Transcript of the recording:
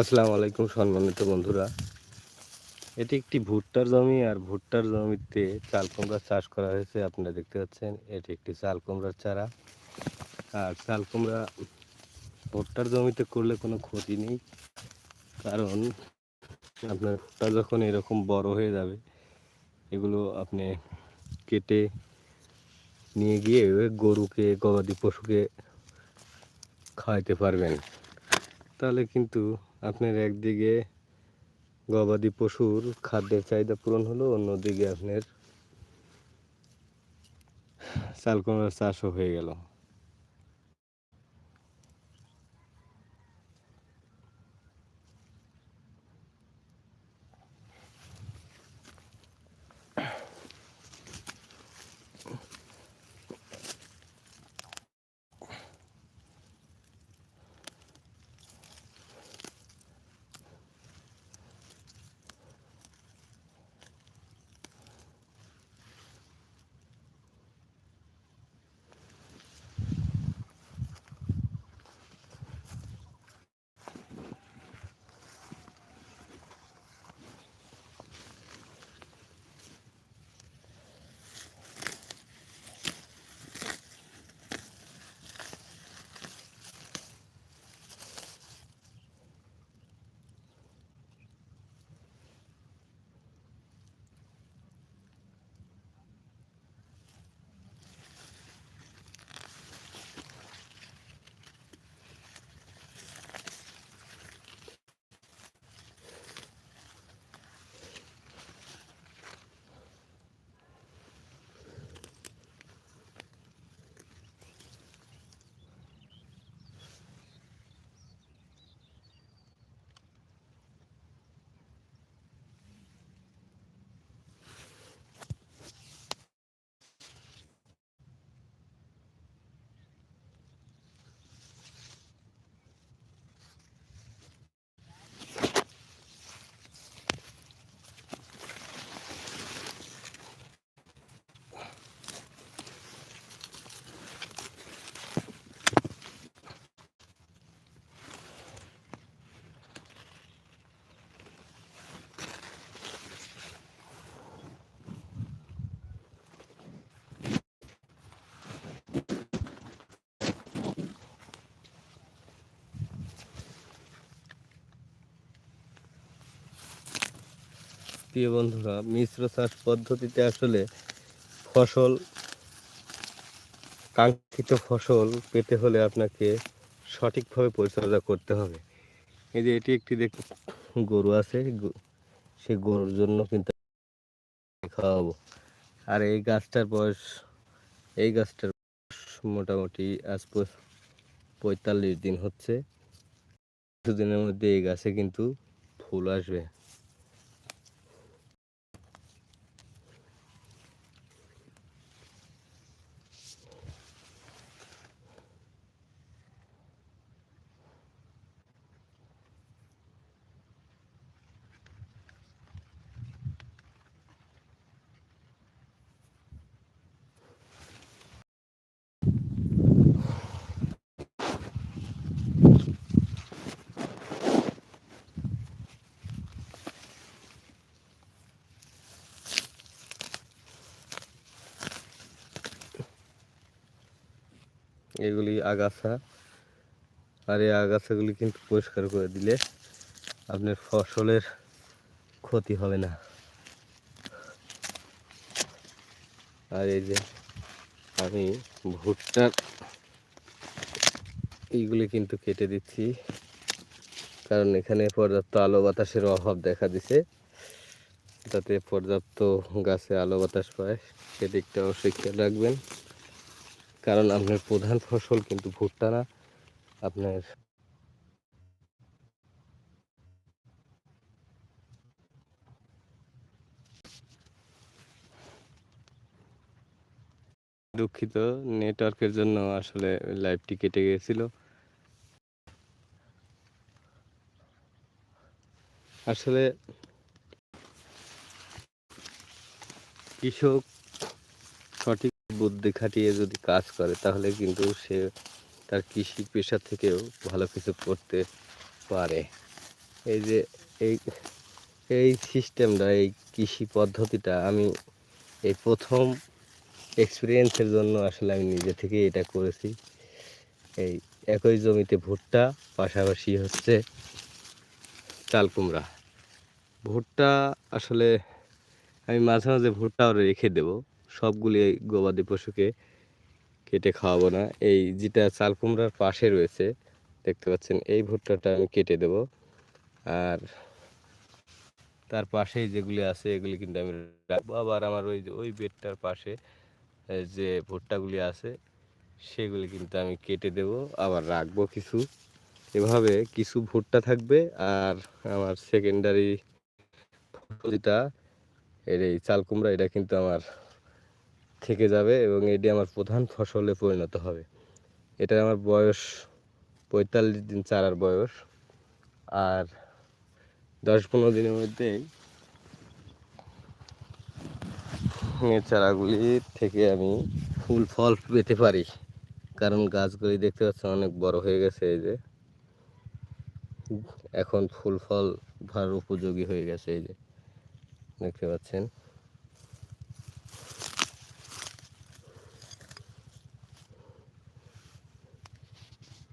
আসসালামু আলাইকুম সম্মানিত বন্ধুরা। এটি একটি ভুট্টার জমি আর ভুট্টার জমিতে চাল কুমড়া চাষ করা হয়েছে। আপনারা দেখতে পাচ্ছেন, এটি একটি চাল কুমড়ার চারা। আর চাল কুমড়া ভুট্টার জমিতে করলে কোনো ক্ষতি নেই, কারণ আপনার ভুট্টা যখন এরকম বড় হয়ে যাবে, এগুলো আপনি কেটে নিয়ে গিয়ে গরুকে, গবাদি পশুকে খাওয়াইতে পারবেন। তাহলে কিন্তু আপনার একদিকে গবাদি পশুর খাদ্যের চাহিদা পূরণ হলো, অন্যদিকে আপনার চাল কুমড়ার চাষও হয়ে গেল। প্রিয় বন্ধুরা, মিশ্র চাষ পদ্ধতিতে আসলে ফসল, কাঙ্ক্ষিত ফসল পেতে হলে আপনাকে সঠিকভাবে পরিচর্যা করতে হবে। এই যে এটি একটি দেখ গরু আছে সেই গরুর জন্য কিন্তু খাওয়াবো। আর এই গাছটার বয়স, এই গাছটার মোটামুটি আজ পঁয়তাল্লিশ দিন হচ্ছে। কিছুদিনের মধ্যে এই গাছে কিন্তু ফুল আসবে। এগুলি আগাছা। আর এই আগাছাগুলি কিন্তু পরিষ্কার করে দিলে আপনার ফসলের ক্ষতি হবে না। আর এই যে আমি ভুট্টার এইগুলি কিন্তু কেটে দিচ্ছি। কারণ এখানে পর্যাপ্ত আলো বাতাসের অভাব দেখা দিছে। যাতে পর্যাপ্ত গাছে আলো বাতাস পায় সেদিকটা অবশ্যই খেয়াল রাখবেন। কারণ আপনার প্রধান ফসল কিন্তু ভুট্টা না। আপনার দুঃখিত, নেটওয়ার্কের জন্য আসলে লাইভটি কেটে গিয়েছিল আসলে কৃষক বুদ্ধি খাটিয়ে যদি কাজ করে, তাহলে কিন্তু সে তার কৃষি পেশা থেকেও ভালো কিছু করতে পারে। এই যে এই এই সিস্টেমটা এই কৃষি পদ্ধতিটা, আমি এই প্রথম এক্সপিরিয়েন্সের জন্য আসলে আমি নিজে থেকে এটা করেছি। এই একই জমিতে ভুট্টা, পাশাপাশি হচ্ছে চাল কুমড়া। ভুট্টা আসলে আমি মাঝে মাঝে ভুট্টাও রেখে দেব। সবগুলি এই গবাদি পশুকে কেটে খাওয়াবো না। এই যেটা চাল কুমড়ার পাশে রয়েছে, দেখতে পাচ্ছেন, এই ভুট্টাটা আমি কেটে দেব। আর তার পাশেই যেগুলি আছে, এগুলি কিন্তু আমি রাখব। আবার আমার ওই ওই বেডটার পাশে যে ভুট্টাগুলি আছে, সেগুলি কিন্তু আমি কেটে দেব। আবার রাখব কিছু। এভাবে কিছু ভুট্টা থাকবে। আর আমার সেকেন্ডারি যেটা, এর এই চাল কুমড়া, এটা কিন্তু আমার থেকে যাবে এবং এটি আমার প্রধান ফসলে পরিণত হবে। এটা আমার বয়স পঁয়তাল্লিশ দিন চারার বয়স। আর দশ পনেরো দিনের মধ্যেই চারাগুলি থেকে আমি ফুল ফল পেতে পারি। কারণ গাছগুলি দেখতে পাচ্ছেন অনেক বড় হয়ে গেছে এই যে। এখন ফুল ফল ভার উপযোগী হয়ে গেছে এই যে। দেখতে পাচ্ছেন?